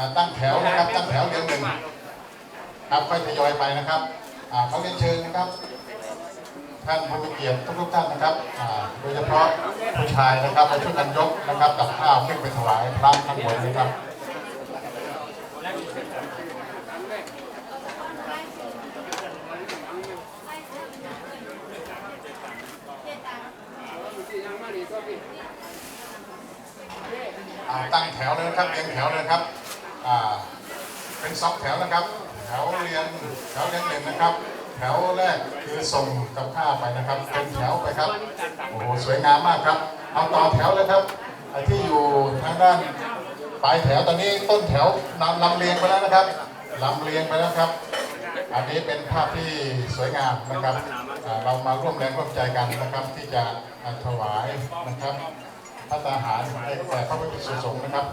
อ่าตั้งแถวนะครับตั้งแถวเรียงหนึ่งครับค่อยทยอยไปนะครับอ่าเขาเรียนเชิญนะครับ ท่านผู้มีเกียรติทุกๆท่านนะครับอ่าโดยเฉพาะผู้ชายนะครับมาช่วยกันยกนะครับกับข้าวขึ้นไปถวายพระข้างบนนะครับอ่าตั้งแถวเลยนะครับเรียงแถวเลยนะครับ อ่าเป็นสองแถวนะครับ แถวเรียงแถวเรียงหนึ่งนะครับ แถวแรกคือส่งกับข้าวไปนะครับ เป็นแถวไปครับโอ้โหสวยงามมากครับ เอาต่อแถวเลยครับไอ้ที่อยู่ทางด้านปลายแถวตอนนี้ต้นแถวนำลำเลียงไปแล้วนะครับลำเลียงไปแล้วครับ อันนี้เป็นภาพที่สวยงามนะครับเรามาร่วมแรงร่วมใจกันนะครับ ที่จะถวายนะครับพระตาหารให้แก่พระพุทธสงฆ์นะครับ